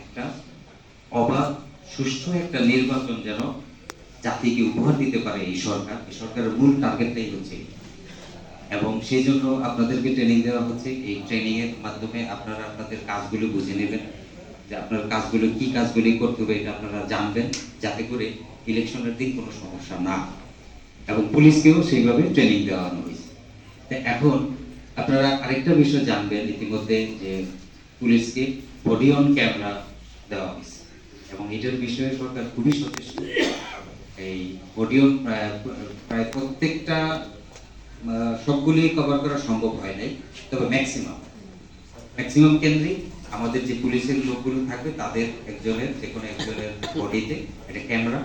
একটা অবাধ, সুষ্ঠু একটা নির্বাচন যেন জাতিকে উপহার দিতে পারে এই সরকার। এই সরকারের মূল টার্গেটটাই হচ্ছে এবং সেই জন্য আপনাদেরকে ট্রেনিং দেওয়া হচ্ছে। এই ট্রেনিং এর মাধ্যমে আপনারা আপনাদের কাজগুলো বুঝে নেবেন যে আপনার কাজগুলো কি কাজগুলি করতে হবে এটা আপনারা জানবেন, যাতে করে ইলেকশনের দিন কোনো সমস্যা না এবং পুলিশকেও সেইভাবে ট্রেনিং দেওয়ানো হয়েছে। তো এখন আপনারা আরেকটা বিষয় জানবেন ইতিমধ্যে যে পুলিশকে বডি অন ক্যামেরা দেওয়া হয়েছে। এবং এটার বিষয়ে সরকার খুবই সচেষ্ট। এই বডি অন প্রায় প্রত্যেকটা সবগুলি কভার করা সম্ভব হয় নাই। তবে ম্যাক্সিমাম ম্যাক্সিমাম কেন্দ্রে আমাদের যে পুলিশের লোকগুলো থাকবে, তাদের একজনের, যে কোনো একজনের বডিতে একটা ক্যামেরা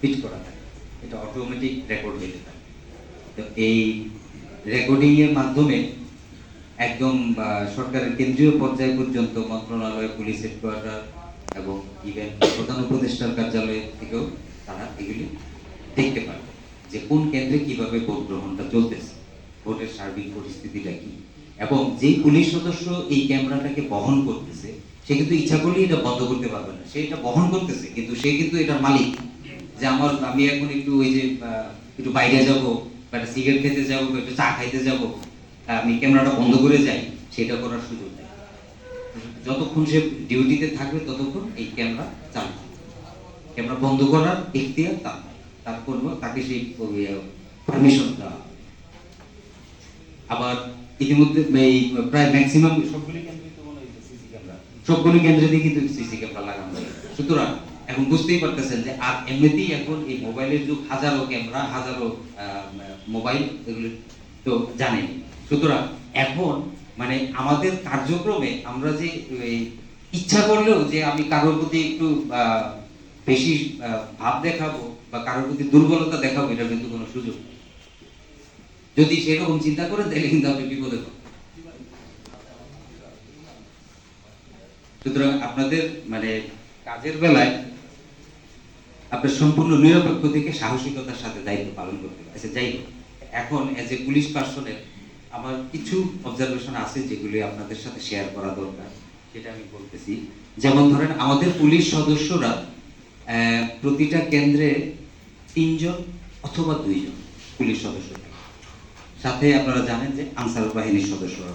ফিট করা থাকে। এটা অটোমেটিক রেকর্ড হয়ে থাকে। তো এই রেকর্ডিংয়ের মাধ্যমে একদম সরকারের কেন্দ্রীয় পর্যায় পর্যন্ত মন্ত্রণালয়, পুলিশ হেডকোয়ার্টার এবং ইভেন প্রধান উপদেষ্টার কার্যালয় থেকেও তারা এগুলি দেখতে পারবে যে কোন কেন্দ্রে কীভাবে ভোট গ্রহণটা চলতেছে, ভোটের সার্বিক পরিস্থিতিটা কি। এবং যেই পুলিশ সদস্য এই ক্যামেরাটাকে বহন করতেছে, সে কিন্তু ইচ্ছা করলেই এটা বন্ধ করতে পারবে না। সে এটা বহন করতেছে, কিন্তু সে কিন্তু এটার মালিক। যে আমার, আমি এখন একটু ওই যে একটু বাইরে যাব, বা একটা সিগারেট খেতে যাব, বা একটু চা খাইতে যাব আমি ক্যামেরাটা বন্ধ করে যাই, সেটা করার সুযোগ নেই। যতক্ষণ সে ডিউটিতে থাকবে, ততক্ষণ এই ক্যামেরা চালু ক্যামেরা বন্ধ করার এখতিয়ার তার। তার করব, তাকে সেই পারমিশন দেওয়া আবার ইতিমধ্যে এই প্রায় ম্যাক্সিমাম সবগুলি সবগুলি কেন্দ্রে কিন্তু সিসি ক্যামেরা লাগানো সুতরাং এখন বুঝতেই পারতেছেন যে আর এমনিতেই এখন এই মোবাইলের যুগ, হাজারো ক্যামেরা, হাজারো মোবাইল, এগুলো তো জানেন সুতরাং এখন মানে আমাদের কার্যক্রমে আমরা যে ইচ্ছা করলেও যে আমি কারোর প্রতি একটু বেশি ভাব দেখাবো বা কারোর প্রতি দুর্বলতা দেখাবো, এটা কিন্তু কোনো সুযোগ যদি সেরকম চিন্তা করেন তাহলে কিন্তু আপনি বিপদে সুতরাং আপনাদের মানে কাজের বেলায় আপনার সম্পূর্ণ নিরপেক্ষ থেকে সাহসিকতার সাথে দায়িত্ব পালন করতে আচ্ছা যাই হোক। এখন এজ এ পুলিশ পার্সনের আমার কিছু অবজারভেশন আছে যেগুলি আপনাদের সাথে শেয়ার করা দরকার সেটা আমি বলতেছি। যেমন ধরেন আমাদের পুলিশ সদস্যরা প্রতিটা কেন্দ্রে তিনজন অথবা দুইজন পুলিশ সদস্য সাথে আপনারা জানেন যে আনসার বাহিনীর সদস্যরা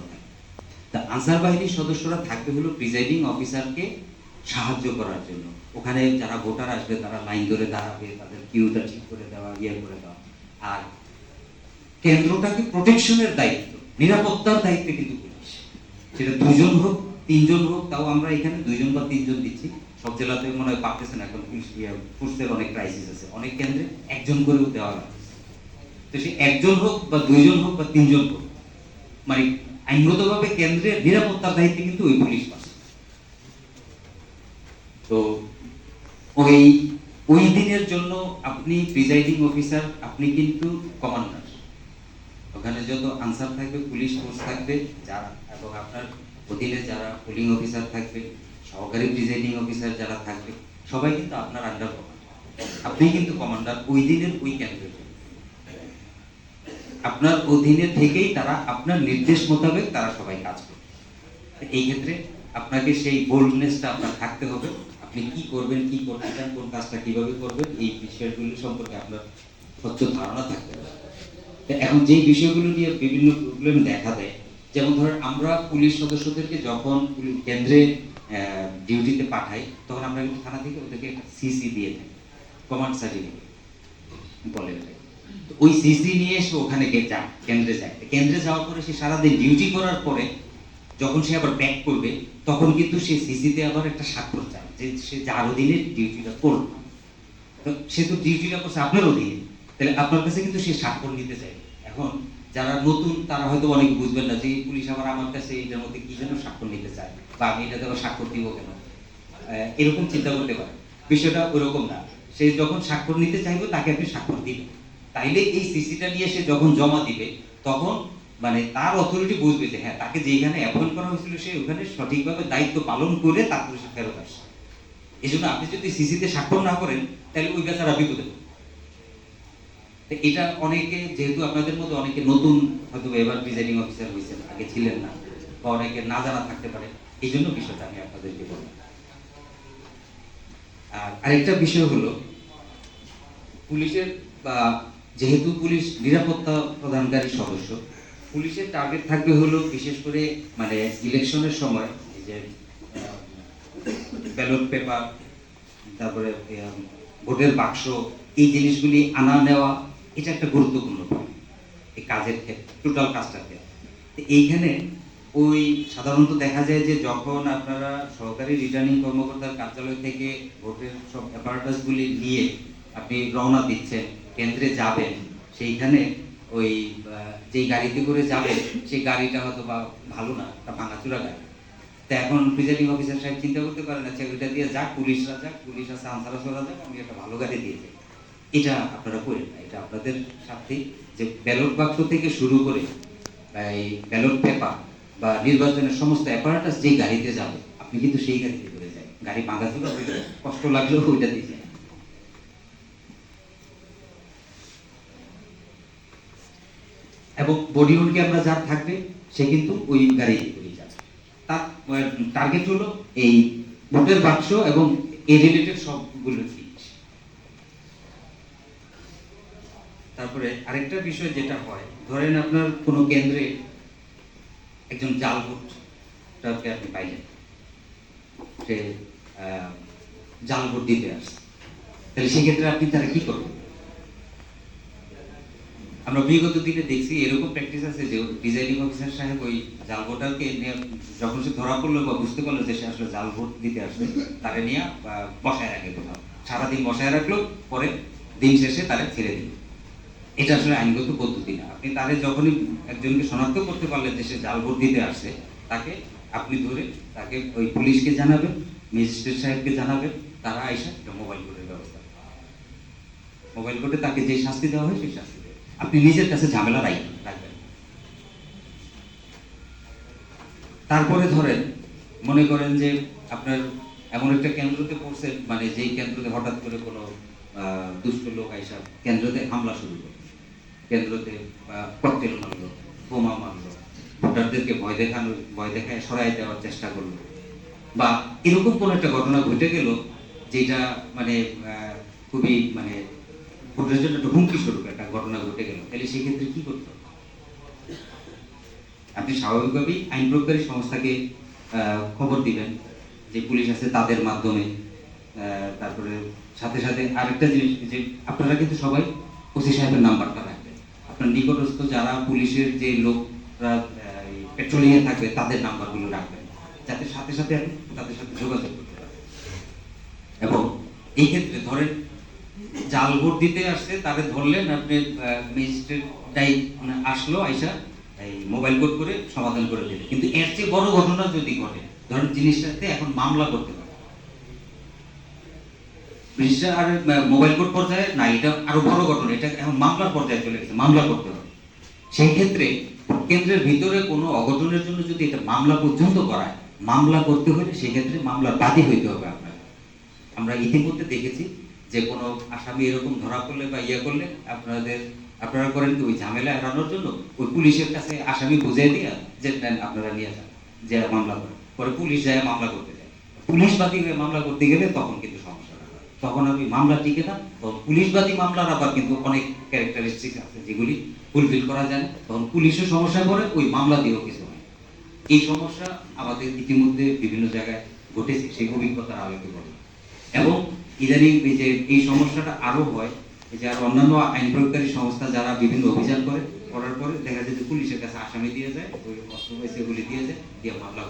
তা আনসার বাহিনীর সদস্যরা থাকবে হলো প্রিজাইডিং অফিসারকে সাহায্য করার জন্য। ওখানে যারা ভোটার আসবে, তারা লাইন ধরে দাঁড়াবে, তাদের কিউটা ঠিক করে দেওয়া ইয়ে করে দেওয়া। আর কেন্দ্রটাকে প্রোটেকশনের দায়িত্ব। নিরাপত্তার দায়িত্বে কিন্তু পুলিশ। সেটা দুজন হোক, তিনজন হোক, তাও আমরা এখানে দুইজন বা তিনজন দিচ্ছি। সব জেলাতে মনে হয় পারতেছেন এখন পুলিশ ফোর্সের অনেক ক্রাইসিস আছে। অনেক কেন্দ্রে একজন করেও দেওয়া লাগছে তো সে একজন হোক বা দুইজন হোক বা তিনজন হোক মানে আইনগতভাবে কেন্দ্রের নিরাপত্তার দায়িত্বে কিন্তু ওই পুলিশ পাচ্ছে। তো ওই ওই দিনের জন্য আপনি প্রিজাইডিং অফিসার, আপনি কিন্তু কমান্ডার। ওখানে যত আনসার থাকবে, পুলিশ ফোর্স থাকবে যারা এবং আপনার অধীনে যারা পুলিং অফিসার থাকবে, সহকারী প্রিজাইডিং অফিসার যারা থাকবে, সবাই কিন্তু আপনার আন্ডার কমান্ডার আপনি কিন্তু কমান্ডার ওই দিনের ওই জন্য। আপনার অধীনে থেকেই তারা আপনার নির্দেশ মোতাবেক তারা সবাই কাজ করবে। এই ক্ষেত্রে আপনাকে সেই বোল্ডনেসটা আপনার থাকতে হবে। আপনি কি করবেন, কি করতে চান, কোন কাজটা কীভাবে করবেন, এই বিষয়গুলি সম্পর্কে আপনার স্বচ্ছ ধারণা থাকতে হবে এখন যেই বিষয়গুলো নিয়ে বিভিন্ন প্রবলেম দেখা দেয়, যেমন ধরেন আমরা পুলিশ সদস্যদেরকে যখন কেন্দ্রে ডিউটিতে পাঠাই, তখন আমরা কিন্তু থানা থেকে ওদেরকে একটা সিসি দিয়ে থাকি কমান্ড সার্টিফিকেট বলে ওই সিসি নিয়ে এসে ওখানে যায় কেন্দ্রে যায়। কেন্দ্রে যাওয়ার পরে সে সারাদিন ডিউটি করার পরে যখন সে আবার ব্যাক করবে, তখন কিন্তু সে সিসিতে আবার একটা স্বাক্ষর চায় যে সে যার অধীনে ডিউটিটা করল তো সে তো ডিউটিটা করছে আপনার অধীনে তাহলে আপনার কাছে কিন্তু সে স্বাক্ষর নিতে চাই। এখন যারা নতুন, তারা হয়তো অনেক বুঝবেন না যে পুলিশ আবার আমার কাছে এটার মধ্যে কি যেন স্বাক্ষর নিতে চায় বা আমি এটাতে আবার স্বাক্ষর দিব কেন? এরকম চিন্তা করতে পারে। বিষয়টা ওরকম না। সে যখন স্বাক্ষর নিতে চাইবে, তাকে আপনি স্বাক্ষর দিবেন। তাইলে এই সিসিটা নিয়ে সে যখন জমা দিবে, তখন মানে তার অথরিটি বুঝবে যে হ্যাঁ তাকে যেখানে অ্যাপয়েন্ট করা হয়েছিল, সে ওখানে সঠিকভাবে দায়িত্ব পালন করে তারপরে সে ফেরত আসে। এই জন্য আপনি যদি সিসিতে স্বাক্ষর না করেন তাহলে ওই বেচারা বিপদে পড়বে। এটা অনেকে, যেহেতু আপনাদের মধ্যে অনেকে নতুন হয়তো এবার প্রিজাইডিং অফিসার হয়েছেন, আগে ছিলেন না, বা অনেকে না জানা থাকতে পারে, এই জন্য বিষয়টা আমি আপনাদেরকে বললাম। আর আরেকটা বিষয় হলো, পুলিশের, বা যেহেতু পুলিশ নিরাপত্তা প্রদানকারী সদস্য, পুলিশের টার্গেট থাকবে হলো বিশেষ করে মানে ইলেকশনের সময়, এই যে ব্যালট পেপার তারপরে ভোটের বাক্স, এই জিনিসগুলি আনা নেওয়া এটা একটা গুরুত্বপূর্ণ পয়েন্ট এই কাজের ক্ষেত্রে টোটাল কাজটার ক্ষেত্রে। এইখানে ওই সাধারণত দেখা যায় যে যখন আপনারা সরকারি রিটার্নিং কর্মকর্তার কার্যালয় থেকে ভোটের সব অ্যাপারেটাসগুলি নিয়ে আপনি রওনা দিচ্ছেন, কেন্দ্রে যাবেন, সেইখানে ওই যেই গাড়িতে করে যাবেন, সেই গাড়িটা হয়তো বা ভালো না, তা ভাঙাচুরা গাড়ি। তা এখন প্রিজাইডিং অফিসার সাহেব চিন্তা করতে পারেন আচ্ছা ওইটা দিয়ে যাক, পুলিশরা যাক, পুলিশ আছে আনসারা সরা যাক, আমি একটা ভালো গাড়ি দিয়ে যাই। এটা আপনারা করেন না। এটা আপনাদের সাথে যে ব্যালট বাক্স থেকে শুরু করে এই ব্যালট পেপার বা নির্বাচনের সমস্ত অ্যাপারেটাস যেই গাড়িতে যাবে, আপনি কিন্তু সেই গাড়িতে করে যায় গাড়ি ভাঙাচুরা হইলে কষ্ট লাগলেও ওইটা দিয়ে যায় এবং বডি অন ক্যামেরা যার থাকবে, সে কিন্তু ওই গাড়িতে করে যাবে। তার টার্গেট হলো এই ভোটের বাক্স এবং এই রিলেটেড সবগুলো জিনিস তারপরে আরেকটা বিষয় যেটা হয়, ধরেন আপনার কোনো কেন্দ্রে একজন জাল ভোটটাকে আপনি পাইলেন, সে জাল ভোট দিতে আসছে। তাহলে সেক্ষেত্রে আপনি তারা কি করবেন? আমরা বিগত দিনে দেখছি এরকম প্র্যাকটিস আছে যে ডিজাইনিং অফিসার সাহেব ওই জাল ভোটারকে যখন সে ধরা পড়ল বা বুঝতে পারল যে সে আসলে জাল ভোট দিতে আসবে তারা নিয়ে বসায় রাখে কোথাও। সারাদিন বসায় রাখল, পরে দিন শেষে তারে ছেড়ে দিল। এটা আসলে আইনগত পদ্ধতি না। আপনি তারে যখনই একজনকে শনাক্ত করতে পারলেন যে সে জাল ভোট দিতে আসছে, তাকে আপনি ধরে তাকে ওই পুলিশকে জানাবেন, ম্যাজিস্ট্রেট সাহেবকে জানাবেন, তারা একটা মোবাইল কোর্টের ব্যবস্থা মোবাইল কোর্টে তাকে যে শাস্তি দেওয়া হয় সেই শাস্তি দেবে। আপনি নিজের কাছে ঝামেলা রাখবেন তারপরে ধরেন, মনে করেন যে আপনার এমন একটা কেন্দ্রতে পড়ছে মানে যেই কেন্দ্রতে হঠাৎ করে কোনো দুষ্ট লোক আইসা কেন্দ্রতে হামলা শুরু করে। কেন্দ্রতে ককটেল মারলো বোমা মারলো ভোটারদেরকে ভয় দেখানো, ভয় দেখায় সরাই দেওয়ার চেষ্টা করল। বা এরকম কোন একটা ঘটনা ঘটে গেল, যেটা মানে খুবই মানে ভোটের জন্য একটা হুমকি স্বরূপ একটা ঘটনা ঘটে গেল। তাহলে সেই ক্ষেত্রে কি করতে আপনি স্বাভাবিকভাবেই আইন প্রয়োগকারী সংস্থাকে খবর দিবেন যে পুলিশ আছে তাদের মাধ্যমে। তারপরে সাথে সাথে আরেকটা জিনিস যে আপনারা কিন্তু সবাই ওসি সাহেবের নাম্বারটা নিকটস্থ যারা পুলিশের যে লোকরা পেট্রোলিংয়ে থাকবে, তাদের নাম্বারগুলো রাখবেন। যাতে সাথে সাথে আপনি তাদের সাথে যোগাযোগ করতে পারেন। এবং এই ক্ষেত্রে ধরেন, জাল ভোট দিতে আসছে তাকে ধরলেন, আপনি ম্যাজিস্ট্রেট ডাই আসলো, আইসা এই মোবাইল কোড করে সমাধান করে দিলে কিন্তু এর চেয়ে বড় ঘটনা যদি ঘটে, ধরেন জিনিসটাতে এখন মামলা করতে পারে আর মোবাইল কোড পর্যায়ে না, এটা আরও বড় ঘটনা, এটা এখন মামলার পর্যায়ে চলে গেছে, মামলা করতে হবে। সেই ক্ষেত্রে কেন্দ্রের ভিতরে কোনো অঘটনের জন্য যদি এটা মামলা পর্যন্ত করায়, মামলা করতে হলে সেক্ষেত্রে মামলার বাদী হইতে হবে আপনার আমরা ইতিমধ্যে দেখেছি যে কোনো আসামি এরকম ধরা পড়লে বা ইয়ে করলে আপনাদের, আপনারা করেন কি, ওই ঝামেলা এড়ানোর জন্য ওই পুলিশের কাছে আসামি বুঝিয়ে দিয়ে যে নেন, আপনারা নিয়ে যান, যে মামলা করেন পরে পুলিশ যায়, মামলা করতে যায়। পুলিশ বাদী হয়ে মামলা করতে গেলে তখন কিন্তু সমস্যাটা হয় তখন আমি মামলা টিকে না তখন পুলিশবাদী মামলার আবার কিন্তু অনেক ক্যারেক্টারিস্টিক আছে যেগুলি ফুলফিল করা যায় তখন পুলিশের সমস্যা করে, ওই মামলা দিয়েও কিছু হয় এই সমস্যা আমাদের ইতিমধ্যে বিভিন্ন জায়গায় ঘটেছে, সেই অভিজ্ঞতার আলোকে বলে। এবং ইদানিং যে এই সমস্যাটা আরও হয় যে আর অন্যান্য আইন প্রয়োগকারী সংস্থা যারা বিভিন্ন অভিযান করে, করার পরে দেখা যায় যে পুলিশের কাছে আসামি দিয়ে যায়, ওই অস্ত্র পয়সা এগুলি দিয়ে যায়, দিয়ে মামলা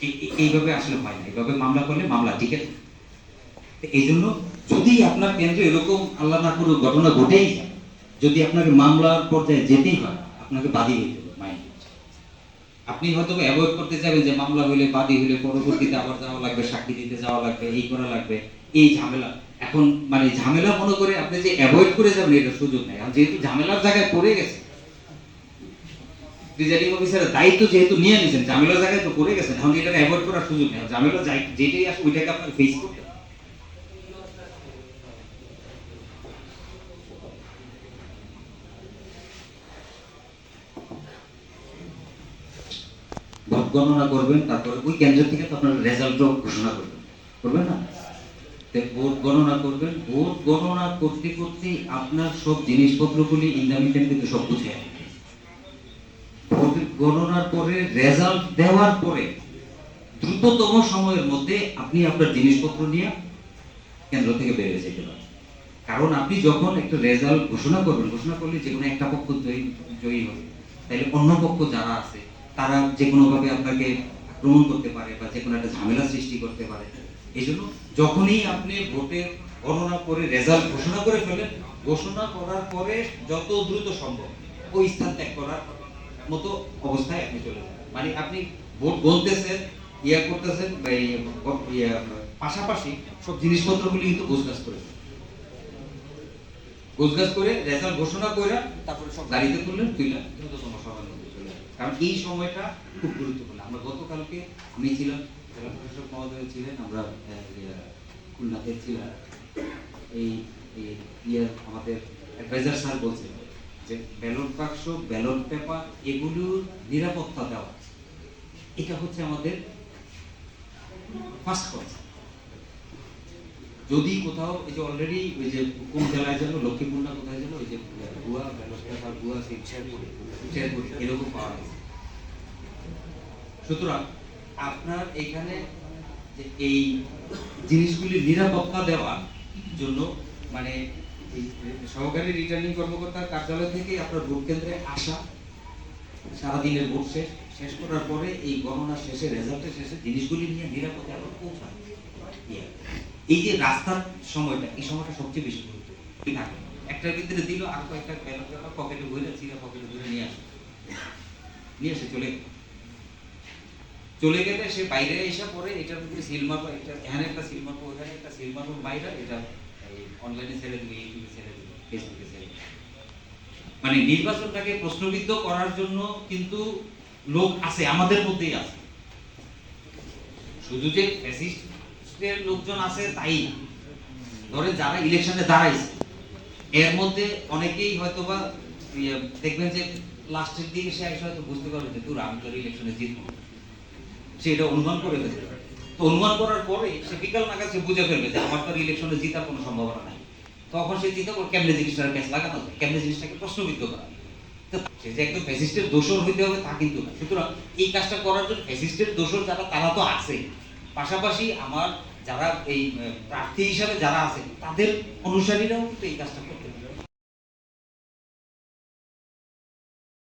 এই- এই- এইভাবে আসলে হয় না। এইভাবে মামলা করলে মামলা টিকে থাকে। এই জন্য যদি আপনার কেন্দ্রে এরকম আল্লাহ না কোনো ঘটনা ঘটেই যদি আপনাকে মামলার পর্যায়ে যেতেই হয়, আপনাকে বাদী হইতে হবে মাইন্ড আপনি হয়তো অ্যাভয়েড করতে চাইবেন যে মামলা হইলে বাদী হইলে পরবর্তীতে আবার যাওয়া লাগবে, সাক্ষী দিতে যাওয়া লাগবে, এই করা লাগবে, এই ঝামেলা। এখন মানে ঝামেলা মনে করে আপনি যে অ্যাভয়েড করে যাবেন, এটা সুযোগ নেই। যেহেতু ঝামেলার জায়গায় পড়ে গেছে অফিসারের দায়িত্ব যেহেতু নিয়ে নিয়েছেন, ঝামেলার জায়গায় তো পড়ে গেছেন, এখন এটা অ্যাভয়েড করার সুযোগ নেই। ঝামেলা যেটাই আসে ওইটাকে আপনার ফেস করতে গণনা করবেন, তারপরে ওই কেন্দ্র থেকে তো রেজাল্টও ঘোষণা করবেন। করবেন না? ভোট গণনা করবেন। ভোট গণনা করতে করতে আপনার সব জিনিসপত্রগুলি সব বুঝে ভোট গণনার পরে রেজাল্ট দেওয়ার পরে, দ্রুততম সময়ের মধ্যে আপনি আপনার জিনিসপত্র নিয়ে কেন্দ্র থেকে বেরিয়ে যেতে পারেন। কারণ আপনি যখন একটা রেজাল্ট ঘোষণা করবেন, ঘোষণা করলে যে কোনো একটা পক্ষ জয়ী জয়ী হবে। তাহলে অন্য পক্ষ যারা আছে তারা যে কোনোভাবে আপনাকে আক্রমণ করতে পারে বা যে কোনো একটা ঝামেলা সৃষ্টি করতে পারে। এই জন্য যখনই আপনি ভোটের গণনা করে রেজাল্ট ঘোষণা করে ফেলেন ঘোষণা করার পরে যত দ্রুত সম্ভব ওই স্থান ত্যাগ করার মতো অবস্থায় আপনি চলে যান। মানে আপনি ভোট গলতেছেন ইয়া করতেছেন বা পাশাপাশি সব জিনিসপত্রগুলি কিন্তু গোছগাছ করে গোছগাছ করে রেজাল্ট ঘোষণা করে তারপরে সব গাড়িতে তুললেন তুললেন দ্রুততম যাবেন। কারণ এই সময়টা খুব গুরুত্বপূর্ণ। আমরা গতকালকে আমি ছিলাম, জেলা প্রশাসক মহোদয় ছিলেন, আমরা খুলনাতে ছিলাম। এই এই ইয়ে আমাদের অ্যাডভাইজার স্যার বলছিলেন যে ব্যালট বাক্স ব্যালট পেপার এগুলোর নিরাপত্তা দেওয়া। এটা হচ্ছে আমাদের ফার্স্ট কনসার্ন যদি কোথাও এই যে অলরেডি ওই যে কোন জেলায় যেন লক্ষ্মীপুর না কোথায় যেন, ওই যে শেয়ার করে শেয়ার করে, এরকম পাওয়া গেছে সুতরাং আপনার এখানে যে এই জিনিসগুলি নিরাপত্তা দেওয়ার জন্য মানে সহকারী রিটার্নিং কর্মকর্তার কার্যালয় থেকে আপনার ভোট কেন্দ্রে আসা, সারাদিনের ভোট শেষ শেষ করার পরে এই গণনা শেষে রেজাল্টের শেষে জিনিসগুলি নিয়ে নিরাপদে আবার পৌঁছানো ইয়ে। এই যে রাস্তার সময়টা, এই সময়টা সবচেয়ে বেশি গুরুত্বপূর্ণ। একটার ভিতরে দিল, আর কয়েকটা ব্যালট পকেটে ভরে চিরা পকেটে ভরে নিয়ে আসে। নিয়ে আসে, চলে। চলে গেলে সে বাইরে এসে পরে এটার ভিতরে সিল এটা এখানে একটা সিল মারবো ওখানে একটা সিল মারবো বাইরে, এটা অনলাইনে ছেড়ে দিবে ইউটিউবে ছেড়ে দিবে ফেসবুকে ছেড়ে দিবে। মানে নির্বাচনটাকে প্রশ্নবিদ্ধ করার জন্য কিন্তু লোক আছে, আমাদের মধ্যেই আছে। শুধু যে ফ্যাসিস্টের লোকজন আছে তাই না? ধরেন যারা ইলেকশনে দাঁড়াইছে এর মধ্যে অনেকেই হয়তোবা ইয়ে, দেখবেন যে লাস্টের দিকে সে এসে হয়তো বুঝতে পারবে যে তোর আমি তোর ইলেকশনে জিতবো সে এটা অনুমান করে ফেলবে। তো অনুমান করার পরে সে বিকাল নাগাদ সে বুঝে ফেলবে যে আমার তো ইলেকশনে জিতার কোনো সম্ভাবনা নাই। তখন সে চিন্তা করে কেমনে জিনিসটার ক্যাশ লাগানো যায়? কেমনে জিনিসটাকে প্রশ্নবিদ্ধ করা সে যে একদম ফ্যাসিস্টের দোষর হইতে হবে তা কিন্তু না। সুতরাং এই কাজটা করার জন্য ফ্যাসিস্টের দোষর যারা তারা তো আছে। পাশাপাশি আমার যারা এই প্রার্থী হিসাবে যারা আছে তাদের অনুসারীরাও কিন্তু এই কাজটা